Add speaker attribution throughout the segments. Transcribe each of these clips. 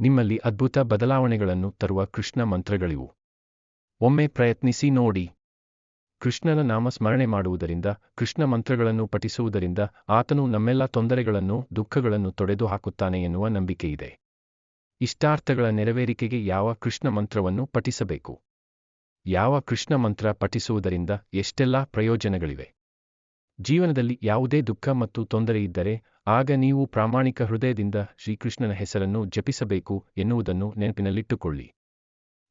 Speaker 1: ನಿಮ್ಮಲ್ಲಿ ಅದ್ಭುತ ಬದಲಾವಣೆಗಳನ್ನು ತರುವ ಕೃಷ್ಣ ಮಂತ್ರಗಳಿವು. ಒಮ್ಮೆ ಪ್ರಯತ್ನಿಸಿ ನೋಡಿ. ಕೃಷ್ಣನ ನಾಮ ಸ್ಮರಣೆ ಮಾಡುವುದರಿಂದ, ಕೃಷ್ಣ ಮಂತ್ರಗಳನ್ನು ಪಠಿಸುವುದರಿಂದ ಆತನು ನಮ್ಮೆಲ್ಲ ತೊಂದರೆಗಳನ್ನು, ದುಃಖಗಳನ್ನು ತೊಡೆದು ಹಾಕುತ್ತಾನೆ ಎನ್ನುವ ನಂಬಿಕೆಯಿದೆ. ಇಷ್ಟಾರ್ಥಗಳ ನೆರವೇರಿಕೆಗೆ ಯಾವ ಕೃಷ್ಣ ಮಂತ್ರವನ್ನು ಪಠಿಸಬೇಕು? ಯಾವ ಕೃಷ್ಣ ಮಂತ್ರ ಪಠಿಸುವುದರಿಂದ ಎಷ್ಟೆಲ್ಲಾ ಪ್ರಯೋಜನಗಳಿವೆ? ಜೀವನದಲ್ಲಿ ಯಾವುದೇ ದುಃಖ ಮತ್ತು ತೊಂದರೆ ಇದ್ದರೆ, ಆಗ ನೀವು ಪ್ರಾಮಾಣಿಕ ಹೃದಯದಿಂದ ಶ್ರೀಕೃಷ್ಣನ ಹೆಸರನ್ನು ಜಪಿಸಬೇಕು ಎನ್ನುವುದನ್ನು ನೆನಪಿನಲ್ಲಿಟ್ಟುಕೊಳ್ಳಿ.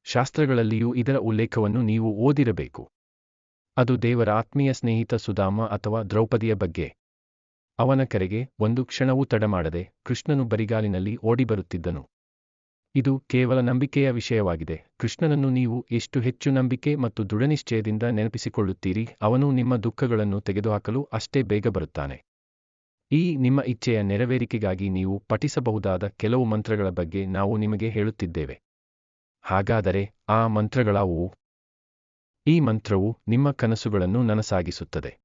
Speaker 1: ಶಾಸ್ತ್ರಗಳಲ್ಲಿಯೂ ಇದರ ಉಲ್ಲೇಖವನ್ನು ನೀವು ಓದಿರಬೇಕು. ಅದು ದೇವರ ಆತ್ಮೀಯ ಸ್ನೇಹಿತ ಸುಧಾಮ ಅಥವಾ ದ್ರೌಪದಿಯ ಬಗ್ಗೆ. ಅವನ ಕರೆಗೆ ಒಂದು ಕ್ಷಣವೂ ತಡಮಾಡದೆ ಕೃಷ್ಣನು ಬರಿಗಾಲಿನಲ್ಲಿ ಓಡಿಬರುತ್ತಿದ್ದನು. ಇದು ಕೇವಲ ನಂಬಿಕೆಯ ವಿಷಯವಾಗಿದೆ. ಕೃಷ್ಣನನ್ನು ನೀವು ಎಷ್ಟು ಹೆಚ್ಚು ನಂಬಿಕೆ ಮತ್ತು ದೃಢನಿಶ್ಚಯದಿಂದ ನೆನಪಿಸಿಕೊಳ್ಳುತ್ತೀರಿ, ಅವನು ನಿಮ್ಮ ದುಃಖಗಳನ್ನು ತೆಗೆದುಹಾಕಲು ಅಷ್ಟೇ ಬೇಗ ಬರುತ್ತಾನೆ. ಈ ನಿಮ್ಮ ಇಚ್ಛೆಯ ನೆರವೇರಿಕೆಗಾಗಿ ನೀವು ಪಠಿಸಬಹುದಾದ ಕೆಲವು ಮಂತ್ರಗಳ ಬಗ್ಗೆ ನಾವು ನಿಮಗೆ ಹೇಳುತ್ತಿದ್ದೇವೆ. ಹಾಗಾದರೆ ಆ ಮಂತ್ರಗಳಾವುವು? ಈ ಮಂತ್ರವು ನಿಮ್ಮ ಕನಸುಗಳನ್ನು ನನಸಾಗಿಸುತ್ತದೆ.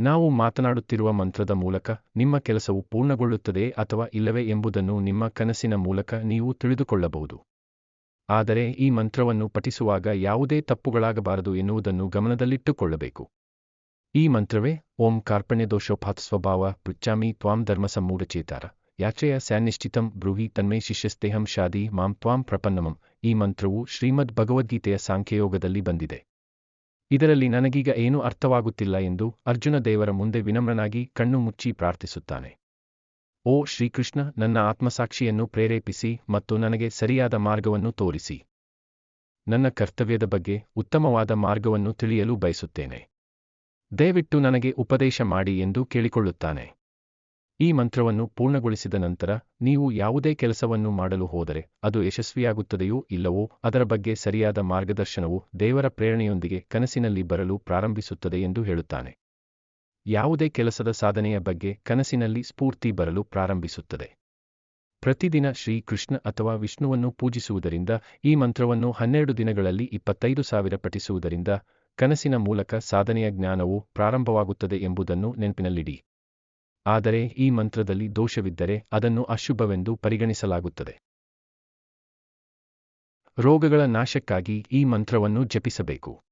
Speaker 1: ನಾವು ಮಾತನಾಡುತ್ತಿರುವ ಮಂತ್ರದ ಮೂಲಕ ನಿಮ್ಮ ಕೆಲಸವು ಪೂರ್ಣಗೊಳ್ಳುತ್ತದೆ ಅಥವಾ ಇಲ್ಲವೇ ಎಂಬುದನ್ನು ನಿಮ್ಮ ಕನಸಿನ ಮೂಲಕ ನೀವು ತಿಳಿದುಕೊಳ್ಳಬಹುದು. ಆದರೆ ಈ ಮಂತ್ರವನ್ನು ಪಠಿಸುವಾಗ ಯಾವುದೇ ತಪ್ಪುಗಳಾಗಬಾರದು ಎನ್ನುವುದನ್ನು ಗಮನದಲ್ಲಿಟ್ಟುಕೊಳ್ಳಬೇಕು. ಈ ಮಂತ್ರವೇ, ಓಂ ಕಾರ್ಪಣ್ಯದೋಷೋಪಾತ್ ಸ್ವಭಾವ ಪೃಚ್ಚಾಮಿ ತ್ವಾಂ ಧರ್ಮ ಸಮ್ಮೂಢಚೇತಾರ ಯಾಚೆಯ ಸ್ಯಾನಿಶ್ಚಿತಂ ಬ್ರೂಹಿ ತನ್ಮೇ ಶಿಷ್ಯಸ್ತೇಹಂ ಶಾದಿ ಮಾಂ ತ್ವಾಂ ಪ್ರಪನ್ನಮಂ, ಈ ಮಂತ್ರವು ಶ್ರೀಮದ್ ಭಗವದ್ಗೀತೆಯ ಸಾಂಖ್ಯಯೋಗದಲ್ಲಿ ಬಂದಿದೆ. ಇದರಲ್ಲಿ ನನಗೀಗ ಏನೂ ಅರ್ಥವಾಗುತ್ತಿಲ್ಲ ಎಂದು ಅರ್ಜುನ ದೇವರ ಮುಂದೆ ವಿನಮ್ರನಾಗಿ ಕಣ್ಣು ಮುಚ್ಚಿ ಪ್ರಾರ್ಥಿಸುತ್ತಾನೆ. ಓ ಶ್ರೀಕೃಷ್ಣ, ನನ್ನ ಆತ್ಮಸಾಕ್ಷಿಯನ್ನು ಪ್ರೇರೇಪಿಸಿ ಮತ್ತು ನನಗೆ ಸರಿಯಾದ ಮಾರ್ಗವನ್ನು ತೋರಿಸಿ. ನನ್ನ ಕರ್ತವ್ಯದ ಬಗ್ಗೆ ಉತ್ತಮವಾದ ಮಾರ್ಗವನ್ನು ತಿಳಿಯಲು ಬಯಸುತ್ತೇನೆ. ದಯವಿಟ್ಟು ನನಗೆ ಉಪದೇಶ ಮಾಡಿ ಎಂದು ಕೇಳಿಕೊಳ್ಳುತ್ತಾನೆ. ಈ ಮಂತ್ರವನ್ನು ಪೂರ್ಣಗೊಳಿಸಿದ ನಂತರ ನೀವು ಯಾವುದೇ ಕೆಲಸವನ್ನು ಮಾಡಲು ಹೋದರೆ ಅದು ಯಶಸ್ವಿಯಾಗುತ್ತದೆಯೋ ಇಲ್ಲವೋ ಅದರ ಬಗ್ಗೆ ಸರಿಯಾದ ಮಾರ್ಗದರ್ಶನವು ದೇವರ ಪ್ರೇರಣೆಯೊಂದಿಗೆ ಕನಸಿನಲ್ಲಿ ಬರಲು ಪ್ರಾರಂಭಿಸುತ್ತದೆ ಎಂದು ಹೇಳುತ್ತಾನೆ. ಯಾವುದೇ ಕೆಲಸದ ಸಾಧನೆಯ ಬಗ್ಗೆ ಕನಸಿನಲ್ಲಿ ಸ್ಫೂರ್ತಿ ಬರಲು ಪ್ರಾರಂಭಿಸುತ್ತದೆ. ಪ್ರತಿದಿನ ಶ್ರೀ ಕೃಷ್ಣ ಅಥವಾ ವಿಷ್ಣುವನ್ನು ಪೂಜಿಸುವುದರಿಂದ, ಈ ಮಂತ್ರವನ್ನು ಹನ್ನೆರಡು ದಿನಗಳಲ್ಲಿ ಇಪ್ಪತ್ತೈದು ಸಾವಿರ ಪಠಿಸುವುದರಿಂದ ಕನಸಿನ ಮೂಲಕ ಸಾಧನೆಯ ಜ್ಞಾನವು ಪ್ರಾರಂಭವಾಗುತ್ತದೆ ಎಂಬುದನ್ನು ನೆನಪಿನಲ್ಲಿಡಿ. ಆದರೆ ಈ ಮಂತ್ರದಲ್ಲಿ ದೋಷವಿದ್ದರೆ ಅದನ್ನು ಅಶುಭವೆಂದು ಪರಿಗಣಿಸಲಾಗುತ್ತದೆ. ರೋಗಗಳ ನಾಶಕ್ಕಾಗಿ ಈ ಮಂತ್ರವನ್ನು ಜಪಿಸಬೇಕು.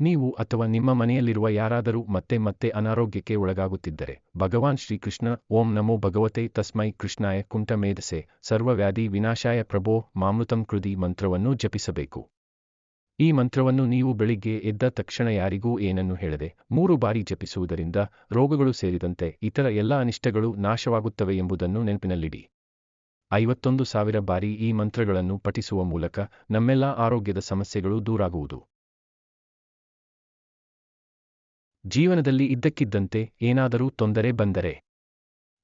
Speaker 1: ನೀವು ಅಥವಾ ನಿಮ್ಮ ಮನೆಯಲ್ಲಿರುವ ಯಾರಾದರೂ ಮತ್ತೆ ಮತ್ತೆ ಅನಾರೋಗ್ಯಕ್ಕೆ ಒಳಗಾಗುತ್ತಿದ್ದರೆ, ಭಗವಾನ್ ಶ್ರೀಕೃಷ್ಣ, ಓಂ ನಮೋ ಭಗವತೆ ತಸ್ಮೈ ಕೃಷ್ಣಾಯ ಕುಂಠ ಮೇಧಸೆ ಸರ್ವವ್ಯಾಧಿ ವಿನಾಶಾಯ ಪ್ರಭೋ ಮಾಮೃತಂ ಕೃದಿ ಮಂತ್ರವನ್ನು ಜಪಿಸಬೇಕು. ಈ ಮಂತ್ರವನ್ನು ನೀವು ಬೆಳಿಗ್ಗೆ ಎದ್ದ ತಕ್ಷಣ ಯಾರಿಗೂ ಏನನ್ನು ಹೇಳದೆ ಮೂರು ಬಾರಿ ಜಪಿಸುವುದರಿಂದ ರೋಗಗಳು ಸೇರಿದಂತೆ ಇತರ ಎಲ್ಲ ಅನಿಷ್ಟಗಳು ನಾಶವಾಗುತ್ತವೆ ಎಂಬುದನ್ನು ನೆನಪಿನಲ್ಲಿಡಿ. ಐವತ್ತೊಂದು ಸಾವಿರ ಬಾರಿ ಈ ಮಂತ್ರಗಳನ್ನು ಪಠಿಸುವ ಮೂಲಕ ನಮ್ಮೆಲ್ಲ ಆರೋಗ್ಯದ ಸಮಸ್ಯೆಗಳು ದೂರಾಗುವುದು. ಜೀವನದಲ್ಲಿ ಇದ್ದಕ್ಕಿದ್ದಂತೆ ಏನಾದರೂ ತೊಂದರೆ ಬಂದರೆ.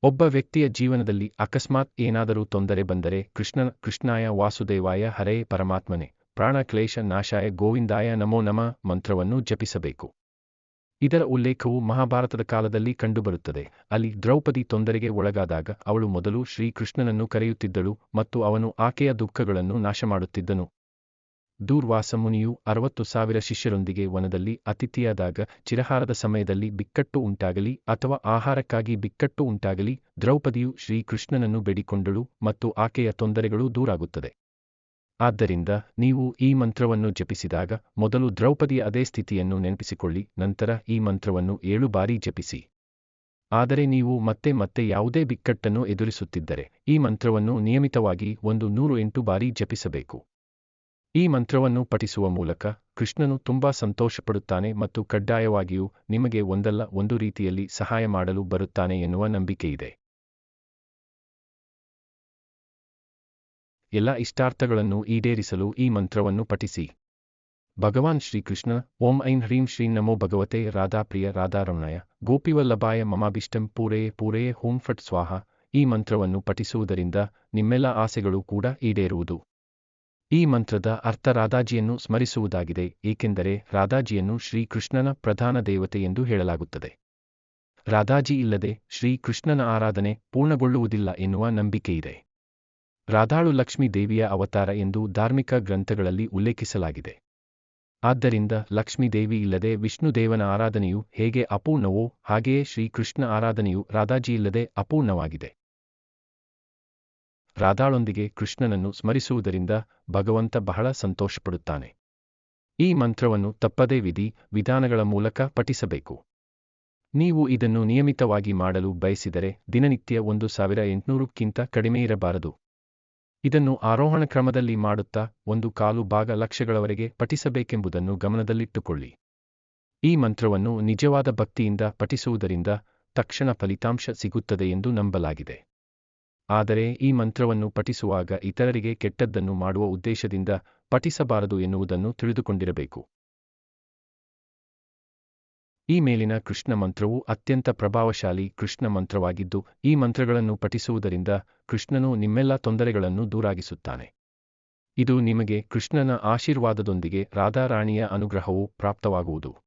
Speaker 1: ಒಬ್ಬ ವ್ಯಕ್ತಿಯ ಜೀವನದಲ್ಲಿ ಅಕಸ್ಮಾತ್ ಏನಾದರೂ ತೊಂದರೆ ಬಂದರೆ ಕೃಷ್ಣ ಕೃಷ್ಣಾಯ ವಾಸುದೇವಾಯ ಹರೇ ಪರಮಾತ್ಮನೆ ಪ್ರಾಣ ಕ್ಲೇಶ ನಾಶಾಯ ಗೋವಿಂದಾಯ ನಮೋ ನಮ ಮಂತ್ರವನ್ನು ಜಪಿಸಬೇಕು. ಇದರ ಉಲ್ಲೇಖವು ಮಹಾಭಾರತದ ಕಾಲದಲ್ಲಿ ಕಂಡುಬರುತ್ತದೆ. ಅಲ್ಲಿ ದ್ರೌಪದಿ ತೊಂದರೆಗೆ ಒಳಗಾದಾಗ ಅವಳು ಮೊದಲು ಶ್ರೀಕೃಷ್ಣನನ್ನು ಕರೆಯುತ್ತಿದ್ದಳು ಮತ್ತು ಅವನು ಆಕೆಯ ದುಃಖಗಳನ್ನು ನಾಶಮಾಡುತ್ತಿದ್ದನು. ದೂರ್ವಾಸ ಮುನಿಯು ಅರವತ್ತು ಸಾವಿರ ಶಿಷ್ಯರೊಂದಿಗೆ ವನದಲ್ಲಿ ಅತಿಥಿಯಾದಾಗ ಚಿರಹಾರದ ಸಮಯದಲ್ಲಿ ಬಿಕ್ಕಟ್ಟು ಉಂಟಾಗಲಿ ಅಥವಾ ಆಹಾರಕ್ಕಾಗಿ ಬಿಕ್ಕಟ್ಟು ಉಂಟಾಗಲಿ ದ್ರೌಪದಿಯು ಶ್ರೀಕೃಷ್ಣನನ್ನು ಬೇಡಿಕೊಂಡಳು ಮತ್ತು ಆಕೆಯ ತೊಂದರೆಗಳು ದೂರಾಗುತ್ತದೆ. ಆದ್ದರಿಂದ ನೀವು ಈ ಮಂತ್ರವನ್ನು ಜಪಿಸಿದಾಗ ಮೊದಲು ದ್ರೌಪದಿಯ ಅದೇ ಸ್ಥಿತಿಯನ್ನು ನೆನಪಿಸಿಕೊಳ್ಳಿ, ನಂತರ ಈ ಮಂತ್ರವನ್ನು ಏಳು ಬಾರಿ ಜಪಿಸಿ. ಆದರೆ ನೀವು ಮತ್ತೆ ಮತ್ತೆ ಯಾವುದೇ ಬಿಕ್ಕಟ್ಟನ್ನು ಎದುರಿಸುತ್ತಿದ್ದರೆ ಈ ಮಂತ್ರವನ್ನು ನಿಯಮಿತವಾಗಿ ಒಂದು ನೂರು ಎಂಟು ಬಾರಿ ಜಪಿಸಬೇಕು. ಈ ಮಂತ್ರವನ್ನು ಪಠಿಸುವ ಮೂಲಕ ಕೃಷ್ಣನು ತುಂಬಾ ಸಂತೋಷಪಡುತ್ತಾನೆ ಮತ್ತು ಕಡ್ಡಾಯವಾಗಿಯೂ ನಿಮಗೆ ಒಂದಲ್ಲ, ಒಂದು ರೀತಿಯಲ್ಲಿ ಸಹಾಯ ಮಾಡಲು ಬರುತ್ತಾನೆ ಎನ್ನುವ ನಂಬಿಕೆಯಿದೆ. ಎಲ್ಲ ಇಷ್ಟಾರ್ಥಗಳನ್ನು ಈಡೇರಿಸಲು ಈ ಮಂತ್ರವನ್ನು ಪಠಿಸಿ. ಭಗವಾನ್ ಶ್ರೀಕೃಷ್ಣ, ಓಂ ಐಂ ಹ್ರೀಂ ಶ್ರೀ ನಮೋ ಭಗವತೆ ರಾಧಾಪ್ರಿಯ ರಾಧಾರಮಣಯ ಗೋಪಿವಲ್ಲಭಾಯ ಮಮಾಭಿಷ್ಟಂ ಪೂರೆಯೇ ಪೂರೆಯೇ ಹೋಂ ಫಟ್ ಸ್ವಾಹ, ಈ ಮಂತ್ರವನ್ನು ಪಠಿಸುವುದರಿಂದ ನಿಮ್ಮೆಲ್ಲ ಆಸೆಗಳು ಕೂಡ ಈಡೇರುವುದು. ಈ ಮಂತ್ರದ ಅರ್ಥ ರಾಧಾಜಿಯನ್ನು ಸ್ಮರಿಸುವುದಾಗಿದೆ, ಏಕೆಂದರೆ ರಾಧಾಜಿಯನ್ನು ಶ್ರೀಕೃಷ್ಣನ ಪ್ರಧಾನ ದೇವತೆ ಎಂದು ಹೇಳಲಾಗುತ್ತದೆ. ರಾಧಾಜಿ ಇಲ್ಲದೆ ಶ್ರೀಕೃಷ್ಣನ ಆರಾಧನೆ ಪೂರ್ಣಗೊಳ್ಳುವುದಿಲ್ಲ ಎನ್ನುವ ನಂಬಿಕೆಯಿದೆ. ರಾಧಾಳು ಲಕ್ಷ್ಮೀ ದೇವಿಯ ಅವತಾರ ಎಂದು ಧಾರ್ಮಿಕ ಗ್ರಂಥಗಳಲ್ಲಿ ಉಲ್ಲೇಖಿಸಲಾಗಿದೆ. ಆದ್ದರಿಂದ ಲಕ್ಷ್ಮೀ ದೇವಿ ಇಲ್ಲದೆ ವಿಷ್ಣುದೇವನ ಆರಾಧನೆಯು ಹೇಗೆ ಅಪೂರ್ಣವೋ ಹಾಗೆಯೇ ಶ್ರೀಕೃಷ್ಣ ಆರಾಧನೆಯು ರಾಧಾಜಿ ಇಲ್ಲದೆ ಅಪೂರ್ಣವಾಗಿದೆ. ರಾಧಾಳೊಂದಿಗೆ ಕೃಷ್ಣನನ್ನು ಸ್ಮರಿಸುವುದರಿಂದ ಭಗವಂತ ಬಹಳ ಸಂತೋಷಪಡುತ್ತಾನೆ. ಈ ಮಂತ್ರವನ್ನು ತಪ್ಪದೇ ವಿಧಿ, ವಿಧಾನಗಳ ಮೂಲಕ ಪಠಿಸಬೇಕು. ನೀವು ಇದನ್ನು ನಿಯಮಿತವಾಗಿ ಮಾಡಲು ಬಯಸಿದರೆ ದಿನನಿತ್ಯ ಒಂದು ಸಾವಿರ ಎಂಟುನೂರಕ್ಕಿಂತ ಕಡಿಮೆ ಇರಬಾರದು. ಇದನ್ನು ಆರೋಹಣ ಕ್ರಮದಲ್ಲಿ ಮಾಡುತ್ತಾ ಒಂದು ಕಾಲು ಭಾಗ ಲಕ್ಷಗಳವರೆಗೆ ಪಠಿಸಬೇಕೆಂಬುದನ್ನು ಗಮನದಲ್ಲಿಟ್ಟುಕೊಳ್ಳಿ. ಈ ಮಂತ್ರವನ್ನು ನಿಜವಾದ ಭಕ್ತಿಯಿಂದ ಪಠಿಸುವುದರಿಂದ ತಕ್ಷಣ ಫಲಿತಾಂಶ ಸಿಗುತ್ತದೆ ಎಂದು ನಂಬಲಾಗಿದೆ. ಆದರೆ ಈ ಮಂತ್ರವನ್ನು ಪಠಿಸುವಾಗ ಇತರರಿಗೆ ಕೆಟ್ಟದ್ದನ್ನು ಮಾಡುವ ಉದ್ದೇಶದಿಂದ ಪಠಿಸಬಾರದು ಎನ್ನುವುದನ್ನು ತಿಳಿದುಕೊಂಡಿರಬೇಕು. ಈ ಮೇಲಿನ ಕೃಷ್ಣ ಮಂತ್ರವು ಅತ್ಯಂತ ಪ್ರಭಾವಶಾಲಿ ಕೃಷ್ಣ ಮಂತ್ರವಾಗಿದ್ದು, ಈ ಮಂತ್ರಗಳನ್ನು ಪಠಿಸುವುದರಿಂದ ಕೃಷ್ಣನು ನಿಮ್ಮೆಲ್ಲ ತೊಂದರೆಗಳನ್ನು ದೂರಾಗಿಸುತ್ತಾನೆ. ಇದು ನಿಮಗೆ ಕೃಷ್ಣನ ಆಶೀರ್ವಾದದೊಂದಿಗೆ ರಾಧಾರಾಣಿಯ ಅನುಗ್ರಹವು ಪ್ರಾಪ್ತವಾಗುವುದು.